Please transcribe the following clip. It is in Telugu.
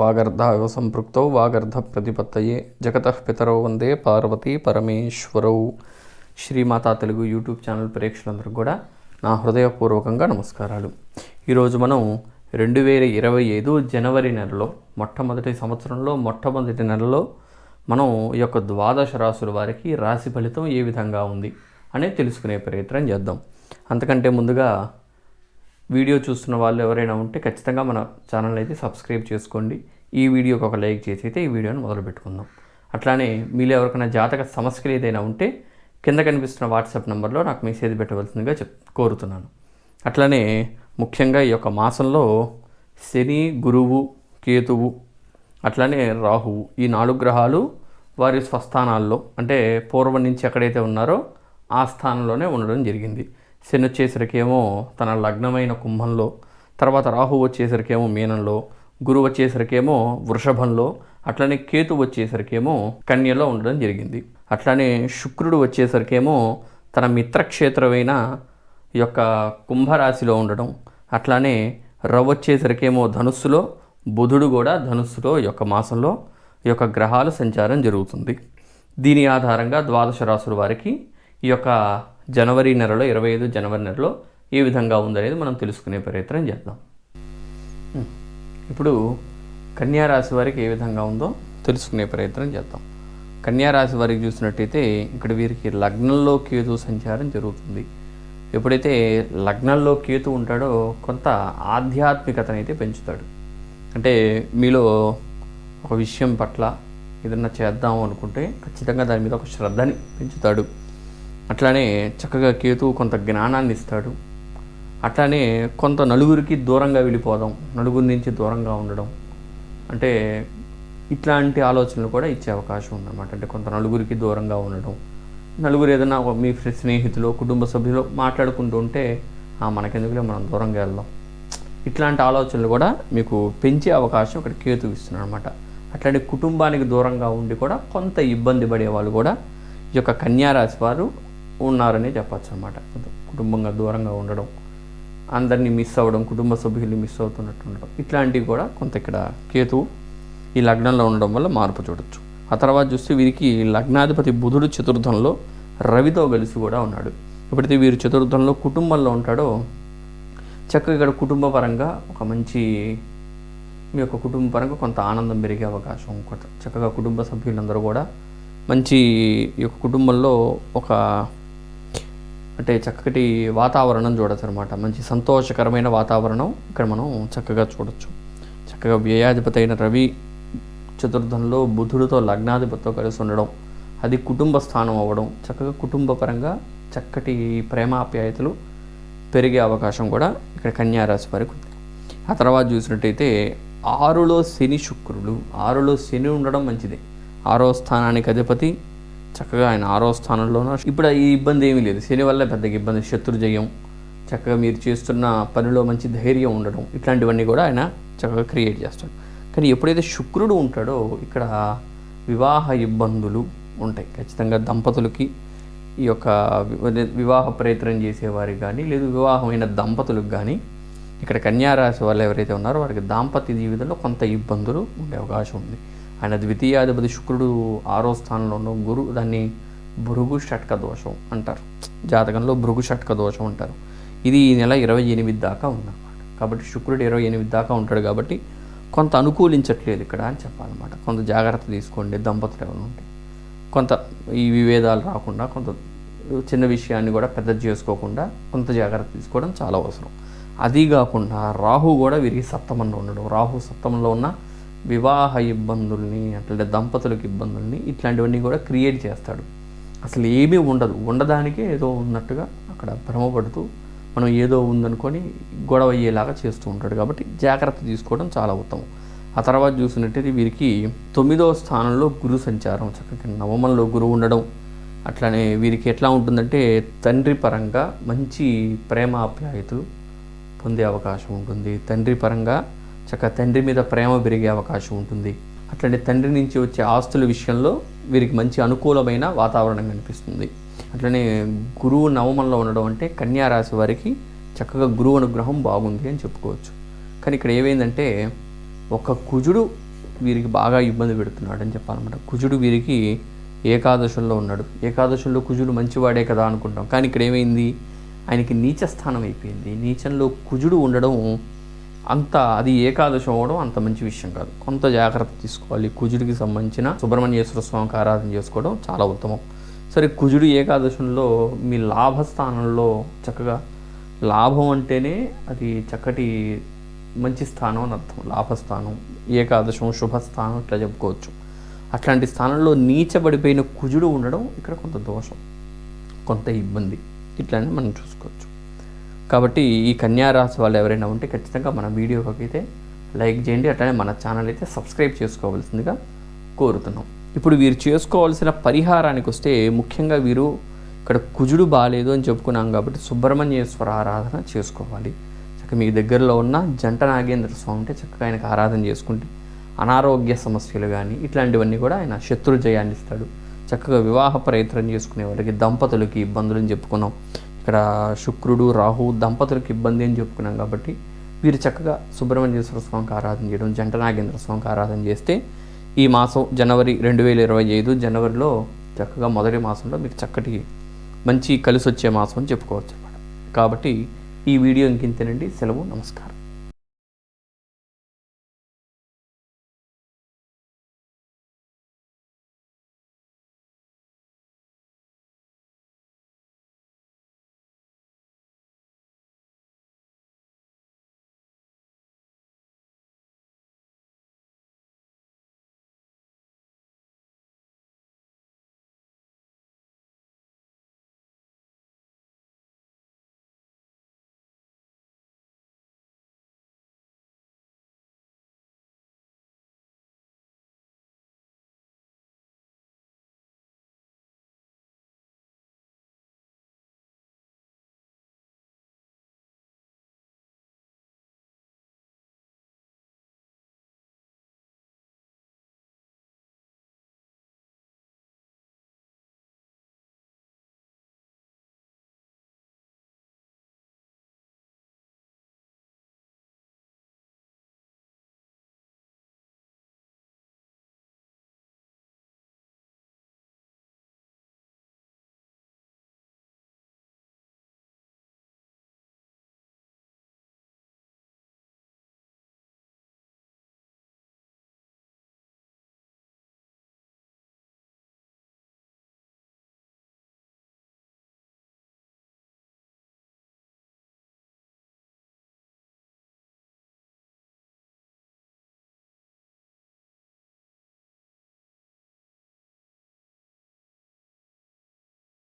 వాగర్ధావ సంపృక్తౌ వాగర్ధ ప్రతిపత్తయే జగత పితరౌ వందే పార్వతీ పరమేశ్వరౌ. శ్రీమాతా తెలుగు యూట్యూబ్ ఛానల్ ప్రేక్షకులందరికీ కూడా నా హృదయపూర్వకంగా నమస్కారాలు. ఈరోజు మనం రెండు వేల ఇరవై ఐదు జనవరి నెలలో మొట్టమొదటి సంవత్సరంలో మొట్టమొదటి నెలలో మనం ఈ యొక్క ద్వాదశ రాసుల వారికి రాశి ఫలితం ఏ విధంగా ఉంది అనేది తెలుసుకునే ప్రయత్నం చేద్దాం. అంతకంటే ముందుగా వీడియో చూస్తున్న వాళ్ళు ఎవరైనా ఉంటే ఖచ్చితంగా మన ఛానల్ అయితే సబ్స్క్రైబ్ చేసుకోండి. ఈ వీడియోకి ఒక లైక్ చేసి అయితే ఈ వీడియోని మొదలు పెట్టుకుందాం. అట్లానే మీలో ఎవరికైనా జాతక సమస్యలు ఏదైనా ఉంటే కింద కనిపిస్తున్న వాట్సాప్ నెంబర్లో నాకు మెసేజ్ పెట్టవలసిందిగా చెప్ కోరుతున్నాను. అట్లానే ముఖ్యంగా ఈ యొక్క మాసంలో శని గురువు కేతువు అట్లానే రాహువు ఈ నాలుగు గ్రహాలు వారి స్వస్థానాల్లో అంటే పూర్వం నుంచి ఎక్కడైతే ఉన్నారో ఆ స్థానంలోనే ఉండడం జరిగింది. శని వచ్చేసరికేమో తన లగ్నమైన కుంభంలో తర్వాత రాహు వచ్చేసరికేమో మీనంలో గురువు వచ్చేసరికేమో వృషభంలో అట్లనే కేతు వచ్చేసరికేమో కన్యలో ఉండడం జరిగింది. అట్లానే శుక్రుడు వచ్చేసరికేమో తన మిత్రక్షేత్రమైన ఈ యొక్క కుంభరాశిలో ఉండడం అట్లానే రవ్ వచ్చేసరికేమో ధనుస్సులో బుధుడు కూడా ధనుస్సులో యొక్క మాసంలో ఈ యొక్క గ్రహాల సంచారం జరుగుతుంది. దీని ఆధారంగా ద్వాదశ రాసుల వారికి ఈ యొక్క జనవరి నెలలో ఇరవై ఐదు జనవరి నెలలో ఏ విధంగా ఉందనేది మనం తెలుసుకునే ప్రయత్నం చేద్దాం. ఇప్పుడు కన్యారాశి వారికి ఏ విధంగా ఉందో తెలుసుకునే ప్రయత్నం చేద్దాం. కన్యా రాశి వారికి చూసినట్టయితే ఇక్కడ వీరికి లగ్నంలో కేతు సంచారం జరుగుతుంది. ఎప్పుడైతే లగ్నంలో కేతు ఉంటాడో కొంత ఆధ్యాత్మికతను అయితే పెంచుతాడు. అంటే మీలో ఒక విషయం పట్ల ఏదన్నా చేద్దాం అనుకుంటే ఖచ్చితంగా దాని మీద ఒక శ్రద్ధని పెంచుతాడు. అట్లానే చక్కగా కేతు కొంత జ్ఞానాన్ని ఇస్తాడు అట్లానే కొంత నలుగురికి దూరంగా వెళ్ళిపోదాం నలుగురి నుంచి దూరంగా ఉండడం. అంటే ఇట్లాంటి ఆలోచనలు కూడా ఇచ్చే అవకాశం ఉందన్నమాట. అంటే కొంత నలుగురికి దూరంగా ఉండడం. నలుగురు ఏదైనా ఒక మీ స్నేహితులు కుటుంబ సభ్యులు మాట్లాడుకుంటూ ఉంటే "ఆ, మనకెందుకులే మనం దూరంగా వెళ్దాం. ఇట్లాంటి ఆలోచనలు కూడా మీకు పెంచే అవకాశం ఇక్కడ కేతు ఇస్తున్నాడు అనమాట అట్లాంటి కుటుంబానికి దూరంగా ఉండి కూడా కొంత ఇబ్బంది పడే వాళ్ళు కూడా ఈ యొక్క కన్యారాశి వారు ఉన్నారని చెప్పచ్చు అనమాట కుటుంబంగా దూరంగా ఉండడం అందరినీ మిస్ అవ్వడం కుటుంబ సభ్యులు మిస్ అవుతున్నట్టు ఉండడం ఇట్లాంటివి కూడా కొంత ఇక్కడ కేతు ఈ లగ్నంలో ఉండడం వల్ల మార్పు చూడొచ్చు. ఆ తర్వాత చూస్తే వీరికి లగ్నాధిపతి బుధుడు చతుర్థంలో రవితో కలిసి కూడా ఉన్నాడు. ఎప్పుడైతే వీరు చతుర్థంలో కుటుంబంలో ఉంటాడో చక్కగా ఇక్కడ కుటుంబ పరంగా ఒక మంచి మీ యొక్క కుటుంబ పరంగా కొంత ఆనందం పెరిగే అవకాశం చక్కగా కుటుంబ సభ్యులందరూ కూడా మంచి ఈ యొక్క కుటుంబంలో ఒక అంటే చక్కటి వాతావరణం చూడొచ్చు అనమాట మంచి సంతోషకరమైన వాతావరణం ఇక్కడ మనం చక్కగా చూడొచ్చు. చక్కగా వ్యయాధిపతి అయిన రవి చతుర్థంలో బుధుడితో లగ్నాధిపతితో కలిసి ఉండడం అది కుటుంబ స్థానం అవ్వడం చక్కగా కుటుంబపరంగా చక్కటి ప్రేమాప్యాయతలు పెరిగే అవకాశం కూడా ఇక్కడ కన్యారాశి వారికి ఉంది. ఆ తర్వాత చూసినట్టయితే ఆరులో శని శుక్రుడు ఆరులో శని ఉండడం మంచిదే. ఆరో స్థానానికి అధిపతి చక్కగా ఆయన ఆరో స్థానంలోనూ? ఇప్పుడు ఈ ఇబ్బంది ఏమీ లేదు. శని వల్ల పెద్దగా ఇబ్బంది శత్రుజయం చక్కగా మీరు చేస్తున్న పనిలో మంచి ధైర్యం ఉండడం ఇట్లాంటివన్నీ కూడా ఆయన చక్కగా క్రియేట్ చేస్తాడు. కానీ ఎప్పుడైతే శుక్రుడు ఉంటాడో ఇక్కడ వివాహ ఇబ్బందులు ఉంటాయి. ఖచ్చితంగా దంపతులకి ఈ యొక్క వివాహ ప్రయత్నం చేసేవారికి కానీ లేదు వివాహమైన దంపతులకు కానీ ఇక్కడ కన్యారాశి వాళ్ళు ఎవరైతే ఉన్నారో వారికి దాంపత్య జీవితంలో కొంత ఇబ్బందులు ఉండే అవకాశం ఉంది. ఆయన ద్వితీయాధిపతి శుక్రుడు ఆరో స్థానంలో ఉన్న గురు దాన్ని భృగు షట్క దోషం అంటారు. జాతకంలో భృగు షట్క దోషం అంటారు. ఇది ఈ నెల ఇరవై ఎనిమిది దాకా ఉందన్నమాట. కాబట్టి శుక్రుడు ఇరవై ఎనిమిది దాకా ఉంటాడు కాబట్టి కొంత అనుకూలించట్లేదు ఇక్కడ అని చెప్పాలన్నమాట. కొంత జాగ్రత్త తీసుకోండి దంపతులు ఎవరు ఉంటే. కొంత ఈ విభేదాలు రాకుండా కొంత చిన్న విషయాన్ని కూడా పెద్ద చేసుకోకుండా కొంత జాగ్రత్త తీసుకోవడం చాలా అవసరం. అది కాకుండా రాహు కూడా వీరికి సప్తమంలో ఉండడం. రాహు సప్తమంలో ఉన్న వివాహ ఇబ్బందుల్ని అట్లా దంపతులకు ఇబ్బందుల్ని ఇట్లాంటివన్నీ కూడా క్రియేట్ చేస్తాడు. అసలు ఏమీ ఉండదు. ఉండడానికే ఏదో ఉన్నట్టుగా అక్కడ భ్రమపడుతూ మనం ఏదో ఉందనుకొని గొడవ అయ్యేలాగా చేస్తూ ఉంటాడు. కాబట్టి జాగ్రత్త తీసుకోవడం చాలా ఉత్తమం. ఆ తర్వాత చూసినట్టయితే వీరికి తొమ్మిదవ స్థానంలో గురు సంచారం చక్కగా నవమంలో గురువు ఉండడం అట్లానే వీరికి ఎట్లా ఉంటుందంటే తండ్రి పరంగా మంచి ప్రేమాప్యాయతలు పొందే అవకాశం ఉంటుంది. తండ్రి పరంగా చక్కగా తండ్రి మీద ప్రేమ పెరిగే అవకాశం ఉంటుంది. అట్లనే తండ్రి నుంచి వచ్చే ఆస్తుల విషయంలో వీరికి మంచి అనుకూలమైన వాతావరణం కనిపిస్తుంది. అట్లనే గురువు నవమంలో ఉండడం అంటే కన్యారాశి వారికి చక్కగా గురువు అనుగ్రహం బాగుంది అని చెప్పుకోవచ్చు. కానీ ఇక్కడ ఏమైందంటే ఒక కుజుడు వీరికి బాగా ఇబ్బంది పెడుతున్నాడు అని చెప్పాలన్నమాట. కుజుడు వీరికి ఏకాదశంలో ఉన్నాడు. ఏకాదశంలో కుజుడు మంచివాడే కదా అనుకుంటాం. కానీ ఇక్కడ ఏమైంది? ఆయనకి నీచ స్థానం అయిపోయింది. నీచంలో కుజుడు ఉండడం అంత అది ఏకాదశం అవ్వడం అంత మంచి విషయం కాదు. కొంత జాగ్రత్త తీసుకోవాలి. కుజుడికి సంబంధించిన సుబ్రహ్మణ్యేశ్వర స్వామికి ఆరాధన చేసుకోవడం చాలా ఉత్తమం. సరే కుజుడు ఏకాదశంలో మీ లాభస్థానంలో చక్కగా లాభం అంటేనే అది చక్కటి మంచి స్థానం అని అర్థం. లాభస్థానం ఏకాదశం శుభస్థానం ఇట్లా చెప్పుకోవచ్చు. అట్లాంటి స్థానంలో నీచబడిపోయిన కుజుడు ఉండడం ఇక్కడ కొంత దోషం కొంత ఇబ్బంది. ఇట్లానే మనం చూసుకోవచ్చు. కాబట్టి ఈ కన్యారాశి వాళ్ళు ఎవరైనా ఉంటే ఖచ్చితంగా మన వీడియోకి అయితే లైక్ చేయండి అట్లనే మన ఛానల్ అయితే సబ్స్క్రైబ్ చేసుకోవాల్సిందిగా కోరుతున్నాం. ఇప్పుడు వీరు చేసుకోవాల్సిన పరిహారానికి వస్తే ముఖ్యంగా వీరు ఇక్కడ కుజుడు బాగాలేదు అని చెప్పుకున్నాం కాబట్టి సుబ్రహ్మణ్యేశ్వర ఆరాధన చేసుకోవాలి. చక్కగా మీ దగ్గరలో ఉన్న జంట నాగేంద్ర స్వామి ఉంటే చక్కగా ఆయనకు ఆరాధన చేసుకుంటే అనారోగ్య సమస్యలు కానీ ఇట్లాంటివన్నీ కూడా ఆయన శత్రు జయాన్ని ఇస్తాడు చక్కగా వివాహ ప్రయత్నం చేసుకునే వాళ్ళకి దంపతులకి ఇబ్బందులు అని చెప్పుకున్నాం. ఇక్కడ శుక్రుడు రాహు దంపతులకు ఇబ్బంది అని చెప్పుకున్నాం కాబట్టి వీరు చక్కగా సుబ్రహ్మణ్యేశ్వర స్వామికి ఆరాధన చేయడం జంట నాగేంద్ర స్వామికి ఆరాధన చేస్తే ఈ మాసం జనవరి రెండు వేల ఇరవై ఐదు జనవరిలో చక్కగా మొదటి మాసంలో మీకు చక్కటి మంచి కలిసి వచ్చే మాసం అని చెప్పుకోవచ్చు అనమాట కాబట్టి ఈ వీడియో ఇంకింతేనండి. సెలవు నమస్కారం.